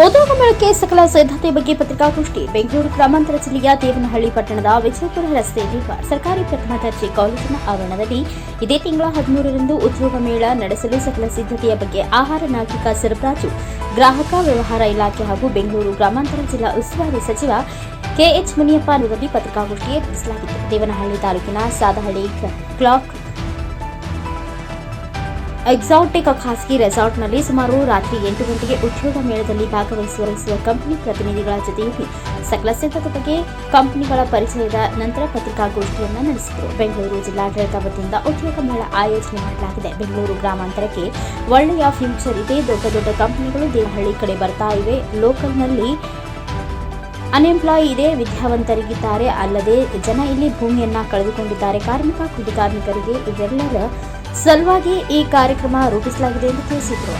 ಉದ್ಯೋಗ ಮೇಳಕ್ಕೆ ಸಕಲ ಸಿದ್ಧತೆ ಬಗ್ಗೆ ಪತ್ರಿಕಾಗೋಷ್ಠಿ ಬೆಂಗಳೂರು ಗ್ರಾಮಾಂತರ ಜಿಲ್ಲೆಯ ದೇವನಹಳ್ಳಿ ಪಟ್ಟಣದ ವಿಜಯಪುರ ರಸ್ತೆಯಲ್ಲಿರುವ ಸರ್ಕಾರಿ ಪ್ರಥಮ ದರ್ಜೆ ಕಾಲೇಜಿನ ಆವರಣದಲ್ಲಿ ಇದೇ ತಿಂಗಳ ಹದಿಮೂರರಂದು ಉದ್ಯೋಗ ಮೇಳ ನಡೆಸಲು ಸಕಲ ಸಿದ್ಧತೆಯ ಬಗ್ಗೆ ಆಹಾರ ನಾಗರಿಕ ಸರಬರಾಜು, ಗ್ರಾಹಕ ವ್ಯವಹಾರ ಇಲಾಖೆ ಹಾಗೂ ಬೆಂಗಳೂರು ಗ್ರಾಮಾಂತರ ಜಿಲ್ಲಾ ಉಸ್ತುವಾರಿ ಸಚಿವ ಕೆಎಚ್ ಮುನಿಯಪ್ಪ ನೇತೃತ್ವದಲ್ಲಿ ಪತ್ರಿಕಾಗೋಷ್ಠಿ ಏರ್ಪಡಿಸಲಾಗಿತ್ತು ದೇವನಹಳ್ಳಿ ತಾಲೂಕಿನ ಸಾದಹಳ್ಳಿ ಕ್ಲಾಕ್ ಎಕ್ಸಾಟಿಕ್ ಖಾಸಗಿ ರೆಸಾರ್ಟ್ನಲ್ಲಿ ಸುಮಾರು ರಾತ್ರಿ ಎಂಟು ಗಂಟೆಗೆ ಉದ್ಯೋಗ ಮೇಳದಲ್ಲಿ ಭಾಗವಹಿಸುವ ಕಂಪನಿ ಪ್ರತಿನಿಧಿಗಳ ಜೊತೆಯಲ್ಲಿ ಸಕಲ ಸಿದ್ಧತೆ ಬಗ್ಗೆ ಕಂಪನಿಗಳ ಪರಿಚಯದ ನಂತರ ಪತ್ರಿಕಾಗೋಷ್ಠಿಯನ್ನು ನಡೆಸಿದರು. ಬೆಂಗಳೂರು ಜಿಲ್ಲಾಡಳಿತ ವತಿಯಿಂದ ಉದ್ಯೋಗ ಮೇಳ ಆಯೋಜನೆ ಮಾಡಲಾಗಿದೆ. ಬೆಂಗಳೂರು ಗ್ರಾಮಾಂತರಕ್ಕೆ ಒಳ್ಳೆಯ ಫ್ಯೂಚರ್ ಇದೆ. ದೊಡ್ಡ ದೊಡ್ಡ ಕಂಪನಿಗಳು ದೇವಹಳ್ಳಿ ಕಡೆ ಬರ್ತಾ ಇವೆ. ಲೋಕಲ್ನಲ್ಲಿ ಅನ್ಎಂಪ್ಲಾಯ್ ಇದೆ. ವಿದ್ಯಾವಂತರಿಗಿದ್ದಾರೆ. ಅಲ್ಲದೆ ಜನ ಇಲ್ಲಿ ಭೂಮಿಯನ್ನ ಕಳೆದುಕೊಂಡಿದ್ದಾರೆ. ಕಾರ್ಮಿಕ, ಕೂಲಿ ಕಾರ್ಮಿಕರಿಗೆ ಇವೆಲ್ಲರ ಸಲುವಾಗಿ ಈ ಕಾರ್ಯಕ್ರಮ ರೂಪಿಸಲಾಗಿದೆ ಎಂದು ತಿಳಿಸಿದರು.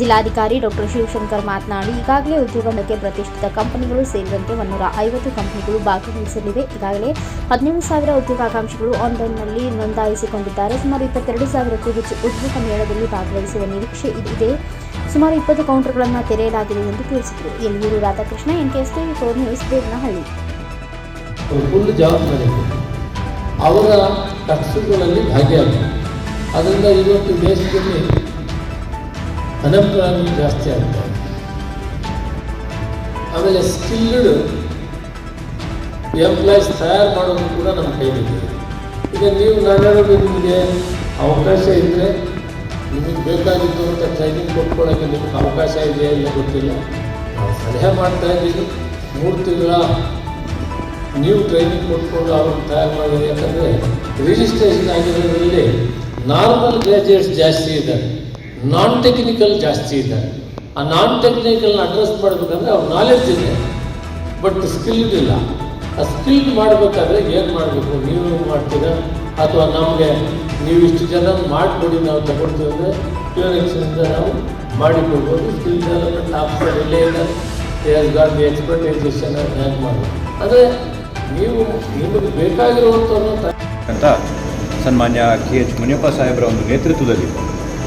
ಜಿಲ್ಲಾಧಿಕಾರಿ ಡಾಕ್ಟರ್ ಶಿವಶಂಕರ್ ಮಾತನಾಡಿ, ಈಗಾಗಲೇ ಉದ್ಯೋಗಕ್ಕೆ ಪ್ರತಿಷ್ಠಿತ ಕಂಪನಿಗಳು ಸೇರಿದಂತೆ ಒಂದೂರ ಐವತ್ತು ಕಂಪನಿಗಳು ಭಾಗವಹಿಸಲಿವೆ ಈಗಾಗಲೇ ಹದಿನೇಳು ಸಾವಿರ ಉದ್ಯೋಗಾಕಾಂಕ್ಷಿಗಳು ಆನ್ಲೈನ್ನಲ್ಲಿ ನೋಂದಾಯಿಸಿಕೊಂಡಿದ್ದಾರೆ. ಸುಮಾರು ಇಪ್ಪತ್ತೆರಡು ಸಾವಿರಕ್ಕೂ ಹೆಚ್ಚು ಉದ್ಯೋಗ ಮೇಳದಲ್ಲಿ ಭಾಗವಹಿಸುವ ನಿರೀಕ್ಷೆ ಇದೆ. ಸುಮಾರು ಇಪ್ಪತ್ತು ಕೌಂಟರ್ಗಳನ್ನು ತೆರೆಯಲಾಗಿದೆ ಎಂದು ತಿಳಿಸಿದರು. Yaliyur Radhakrishna NKS TV four news, Devanahalli. ಅವರ ಕನಸುಗಳಲ್ಲಿ ಭಾಗಿಯಾಗಿದೆ ಅದರಿಂದ ಇವತ್ತು ದೇಶದಲ್ಲಿ ಅನ್ಎಂಪ್ಲಾಯ್ಮೆಂಟ್ ಜಾಸ್ತಿ ಆಗ್ತಾ ಇದೆ. ಆಮೇಲೆ ಸ್ಕಿಲ್ಡ್ ಎಂಪ್ಲಾಯ್ಸ್ ತಯಾರು ಮಾಡೋದು ಕೂಡ ನಮ್ಮ ಕೈಲಿದೆ ಈಗ ನೀವು ನಾವೇಳೋದು ನಿಮಗೆ ಅವಕಾಶ ಇದ್ದರೆ ನಿಮಗೆ ಬೇಕಾಗಿದ್ದು ಅಂತ ಟ್ರೈನಿಂಗ್ ಕೊಟ್ಕೊಳ್ಳೋಕ್ಕೆ ನಿಮಗೆ ಅವಕಾಶ ಇದೆಯಾ ಇಲ್ಲ ಗೊತ್ತಿಲ್ಲ. ನಾವು ಸಲಹೆ ಮಾಡ್ತಾ ಇದ್ದೀವಿ. ಮೂರು ತಿಂಗಳ ನೀವು ಟ್ರೈನಿಂಗ್ ಕೊಟ್ಕೊಂಡು ಅವ್ರನ್ನ ತಯಾರು ಮಾಡಿದ್ರೆ ಯಾಕಂದರೆ ರಿಜಿಸ್ಟ್ರೇಷನ್ ಆಗಿರೋದ್ರಲ್ಲಿ ನಾರ್ಮಲ್ ಗ್ರಾಜುಯೇಟ್ಸ್ ಜಾಸ್ತಿ ಇದ್ದಾರೆ ನಾನ್ ಟೆಕ್ನಿಕಲ್ ಜಾಸ್ತಿ ಇದ್ದಾರೆ. ಆ ನಾನ್ ಟೆಕ್ನಿಕಲ್ನ ಅಡ್ರೆಸ್ ಮಾಡಬೇಕಂದ್ರೆ ಅವ್ರ ನಾಲೆಡ್ಜ್ ಇದೆ ಬಟ್ ಸ್ಕಿಲ್ಡ್ ಇಲ್ಲ. ಆ ಸ್ಕಿಲ್ಡ್ ಮಾಡಬೇಕಾದ್ರೆ ಏನು ಮಾಡಬೇಕು? ನೀವು ಮಾಡ್ತೀರಾ? ಅಥವಾ ನಮಗೆ ನೀವು ಇಷ್ಟು ಜನ ಮಾಡಿಕೊಡಿ ನಾವು ತಗೊಳ್ತೀವಿ ಅಂದರೆ ಕ್ಯೂರೆಕ್ಷನಿಂದ ನಾವು ಮಾಡಿಕೊಡ್ಬೋದು. ಸ್ಕಿಲ್ ಡೆವಲಪ್ಮೆಂಟ್ ಆಫ್ಟರ್ ಇಲ್ಲೇ yes got the expertisation hang ಮಾಡಬೇಕು ಅಂದರೆ ನೀವು ನಿಮಗೆ ಬೇಕಾಗಿರುವಂಥ ಅಂತ ಸನ್ಮಾನ್ಯ ಕೆ ಎಚ್ ಮುನಿಯಪ್ಪ ಸಾಹೇಬರ ಒಂದು ನೇತೃತ್ವದಲ್ಲಿ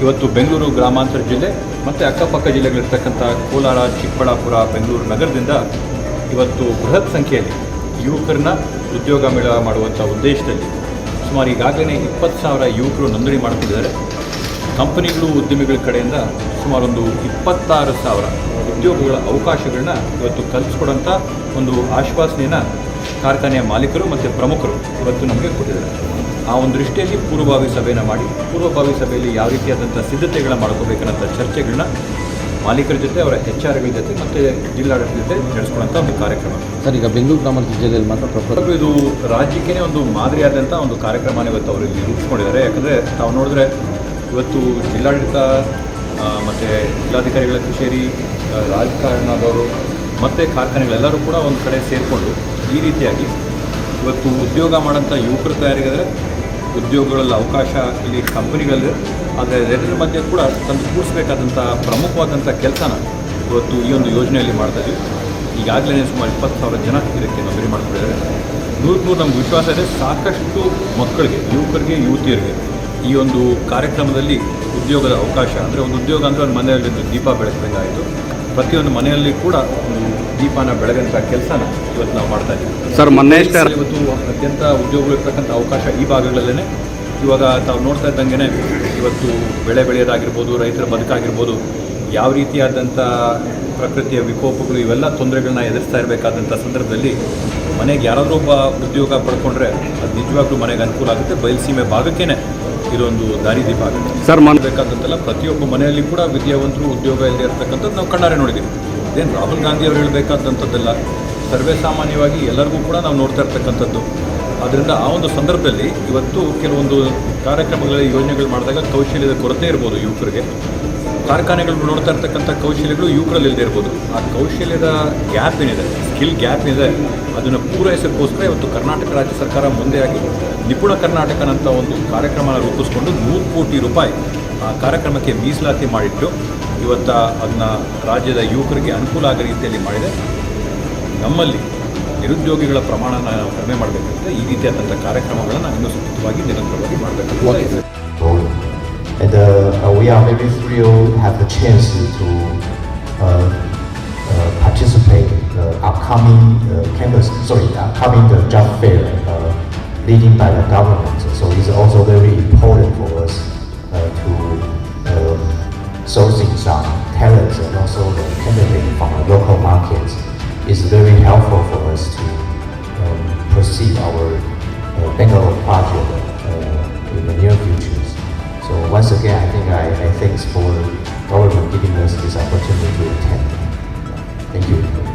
ಇವತ್ತು ಬೆಂಗಳೂರು ಗ್ರಾಮಾಂತರ ಜಿಲ್ಲೆ ಮತ್ತು ಅಕ್ಕಪಕ್ಕ ಜಿಲ್ಲೆಗಳಿರ್ತಕ್ಕಂಥ ಕೋಲಾರ, ಚಿಕ್ಕಬಳ್ಳಾಪುರ, ಬೆಂಗಳೂರು ನಗರದಿಂದ ಇವತ್ತು ಬೃಹತ್ ಸಂಖ್ಯೆಯಲ್ಲಿ ಯುವಕರನ್ನ ಉದ್ಯೋಗ ಮೇಳ ಮಾಡುವಂಥ ಉದ್ದೇಶದಲ್ಲಿ ಸುಮಾರು ಈಗಾಗಲೇ ಇಪ್ಪತ್ತು ಸಾವಿರ ಯುವಕರು ನೋಂದಣಿ ಮಾಡ್ಕೊಂಡಿದ್ದಾರೆ ಕಂಪನಿಗಳು, ಉದ್ಯಮಿಗಳ ಕಡೆಯಿಂದ ಸುಮಾರೊಂದು ಇಪ್ಪತ್ತಾರು ಸಾವಿರ ಉದ್ಯೋಗಗಳ ಅವಕಾಶಗಳನ್ನ ಇವತ್ತು ಕಲ್ಪಿಸ್ಕೊಡೋಂಥ ಒಂದು ಆಶ್ವಾಸನೆಯನ್ನು ಕಾರ್ಖಾನೆಯ ಮಾಲೀಕರು ಮತ್ತು ಪ್ರಮುಖರು ಇವತ್ತು ನಮಗೆ ಕೊಟ್ಟಿದ್ದಾರೆ. ಆ ಒಂದು ದೃಷ್ಟಿಯಲ್ಲಿ ಪೂರ್ವಭಾವಿ ಸಭೆಯನ್ನು ಮಾಡಿ ಪೂರ್ವಭಾವಿ ಸಭೆಯಲ್ಲಿ ಯಾವ ರೀತಿಯಾದಂಥ ಸಿದ್ಧತೆಗಳನ್ನ ಮಾಡ್ಕೋಬೇಕನ್ನಂಥ ಚರ್ಚೆಗಳನ್ನ ಮಾಲೀಕರ ಜೊತೆ ಅವರ ಎಚ್ ಆರ್ಗಳ ಜೊತೆ ಮತ್ತು ಜಿಲ್ಲಾಡಳಿತ ಜೊತೆ ನಡೆಸ್ಕೊಳ್ಳೋಂಥ ಒಂದು ಕಾರ್ಯಕ್ರಮ. ಸರ್ ಈಗ ಬೆಂಗಳೂರು ಗ್ರಾಮಾಂತರ ಜಿಲ್ಲೆಯಲ್ಲಿ ಮಾತ್ರ ಪ್ರಪ್ರಥಮ ಇದು ರಾಜ್ಯಕ್ಕೇ ಒಂದು ಮಾದರಿಯಾದಂಥ ಒಂದು ಕಾರ್ಯಕ್ರಮ ಇವತ್ತು ಅವರು ಇಲ್ಲಿ ರೂಪಿಸ್ಕೊಂಡಿದ್ದಾರೆ. ಯಾಕಂದರೆ ತಾವು ನೋಡಿದ್ರೆ ಇವತ್ತು ಜಿಲ್ಲಾಡಳಿತ ಮತ್ತು ಜಿಲ್ಲಾಧಿಕಾರಿಗಳ ಕಚೇರಿ ರಾಜಕಾರಣದವರು ಮತ್ತು ಕಾರ್ಖಾನೆಗಳೆಲ್ಲರೂ ಕೂಡ ಒಂದು ಕಡೆ ಸೇರಿಕೊಂಡು ಈ ರೀತಿಯಾಗಿ ಇವತ್ತು ಉದ್ಯೋಗ ಮಾಡೋಂಥ ಯುವಕರು ತಯಾರಿಗಾದರೆ ಉದ್ಯೋಗಗಳಲ್ಲಿ ಅವಕಾಶ ಇಲ್ಲಿ ಕಂಪನಿಗಳಲ್ಲಿ ಆದರೆ ಎರಡರ ಮಧ್ಯೆ ಕೂಡ ತಂದು ಕೂಡಿಸ್ಬೇಕಾದಂಥ ಪ್ರಮುಖವಾದಂಥ ಕೆಲಸನ ಇವತ್ತು ಈ ಒಂದು ಯೋಜನೆಯಲ್ಲಿ ಮಾಡ್ತಾ ಇದ್ದೀವಿ. ಈಗಾಗಲೇ ಸುಮಾರು ಇಪ್ಪತ್ತು ಸಾವಿರ ಜನ ಇದಕ್ಕೆ ನೋಂದಣಿ ಮಾಡ್ಕೊಂಡಿದ್ದಾರೆ ನೂರಕ್ಕೆ ನೂರು ನಮ್ಗೆ ವಿಶ್ವಾಸ ಇದೆ. ಸಾಕಷ್ಟು ಮಕ್ಕಳಿಗೆ, ಯುವಕರಿಗೆ, ಯುವತಿಯರಿಗೆ ಈ ಒಂದು ಕಾರ್ಯಕ್ರಮದಲ್ಲಿ ಉದ್ಯೋಗದ ಅವಕಾಶ, ಅಂದರೆ ಒಂದು ಉದ್ಯೋಗ ಅಂದರೆ ಒಂದು ಮನೆಯಲ್ಲಿ ಒಂದು ದೀಪ ಬೆಳಗಬೇಕಾಯಿತು ಪ್ರತಿಯೊಂದು ಮನೆಯಲ್ಲಿ ಕೂಡ ದೀಪಾನ ಬೆಳಗಂಥ ಕೆಲಸನ ಇವತ್ತು ನಾವು ಮಾಡ್ತಾ ಇದ್ದೀವಿ. ಸರ್ ಮೊನ್ನೆ ಇವತ್ತು ಅತ್ಯಂತ ಉದ್ಯೋಗಗಳು ಇರ್ತಕ್ಕಂಥ ಅವಕಾಶ ಈ ಭಾಗಗಳಲ್ಲೇ ಇವಾಗ ತಾವು ನೋಡ್ತಾ ಇದ್ದಂಗೆ ಇವತ್ತು ಬೆಳೆ ಬೆಳೆಯೋದಾಗಿರ್ಬೋದು ರೈತರ ಬದುಕಾಗಿರ್ಬೋದು ಯಾವ ರೀತಿಯಾದಂಥ ಪ್ರಕೃತಿಯ ವಿಕೋಪಗಳು ಇವೆಲ್ಲ ತೊಂದರೆಗಳನ್ನ ಎದುರಿಸ್ತಾ ಇರಬೇಕಾದಂಥ ಸಂದರ್ಭದಲ್ಲಿ ಮನೆಗೆ ಯಾರಾದರೂ ಒಬ್ಬ ಉದ್ಯೋಗ ಪಡ್ಕೊಂಡ್ರೆ ಅದು ನಿಜವಾಗ್ಲೂ ಮನೆಗೆ ಅನುಕೂಲ ಆಗುತ್ತೆ. ಬಯಲುಸೀಮೆ ಭಾಗಕ್ಕೇ ಇದೊಂದು ದಾರಿದೀಪ ಆಗುತ್ತೆ. ಸರ್ ಮಾಡಬೇಕಾದಂತೆಲ್ಲ ಪ್ರತಿಯೊಬ್ಬ ಮನೆಯಲ್ಲಿ ಕೂಡ ವಿದ್ಯಾವಂತರು ಉದ್ಯೋಗ ಇಲ್ಲದೆ ಇರತಕ್ಕಂಥದ್ದು ನಾವು ಕಣ್ಣಾರೆ ನೋಡಿದ್ದೀವಿ. ಇದೇನು ರಾಹುಲ್ ಗಾಂಧಿ ಅವರು ಹೇಳಬೇಕಾದಂಥದ್ದೆಲ್ಲ ಸರ್ವೇ ಸಾಮಾನ್ಯವಾಗಿ ಎಲ್ಲರಿಗೂ ಕೂಡ ನಾವು ನೋಡ್ತಾ ಇರ್ತಕ್ಕಂಥದ್ದು. ಅದರಿಂದ ಆ ಒಂದು ಸಂದರ್ಭದಲ್ಲಿ ಇವತ್ತು ಕೆಲವೊಂದು ಕಾರ್ಯಕ್ರಮಗಳಲ್ಲಿ ಯೋಜನೆಗಳು ಮಾಡಿದಾಗ ಕೌಶಲ್ಯದ ಕೊರತೆ ಇರ್ಬೋದು ಯುವಕರಿಗೆ. ಕಾರ್ಖಾನೆಗಳು ನೋಡ್ತಾ ಇರ್ತಕ್ಕಂಥ ಕೌಶಲ್ಯಗಳು ಯುವಕರಲ್ಲಿ ಇಲ್ಲದೆ ಇರ್ಬೋದು. ಆ ಕೌಶಲ್ಯದ ಗ್ಯಾಪ್ ಏನಿದೆ ಸ್ಕಿಲ್ ಗ್ಯಾಪ್ ಏನಿದೆ, ಅದನ್ನು ಪೂರೈಸೋಕ್ಕೋಸ್ಕರ ಇವತ್ತು ಕರ್ನಾಟಕ ರಾಜ್ಯ ಸರ್ಕಾರ ಮುಂದೆ ಆಗಿ ನಿಪುಣ ಕರ್ನಾಟಕನಂಥ ಒಂದು ಕಾರ್ಯಕ್ರಮನ ರೂಪಿಸ್ಕೊಂಡು ನೂರು ಕೋಟಿ ರೂಪಾಯಿ ಆ ಕಾರ್ಯಕ್ರಮಕ್ಕೆ ಮೀಸಲಾತಿ ಮಾಡಿಟ್ಟು ಇವತ್ತು ಅದನ್ನ ರಾಜ್ಯದ ಯುವಕರಿಗೆ ಅನುಕೂಲ ಆಗೋ ರೀತಿಯಲ್ಲಿ ಮಾಡಿದೆ. ನಮ್ಮಲ್ಲಿ ನಿರುದ್ಯೋಗಿಗಳ ಪ್ರಮಾಣನ ಕಡಿಮೆ ಮಾಡಬೇಕಂದ್ರೆ ಈ ರೀತಿಯಾದಂಥ ಕಾರ್ಯಕ್ರಮಗಳನ್ನು ಇನ್ನೂ ಸೂಕ್ತವಾಗಿ ನಿರಂತರವಾಗಿ ಮಾಡಬೇಕು And uh, uh, we are very thrilled to have the chance to uh, uh, participate the upcoming uh, campus, sorry, upcoming the job fair leading by the government. So it's also very important for us to uh, sourcing some talents and also the candidate from the local markets. It's very helpful for us to um, proceed our uh, Bangalore project uh, in the near once again, I think I, I thanks for government giving us this opportunity to attend. Thank you.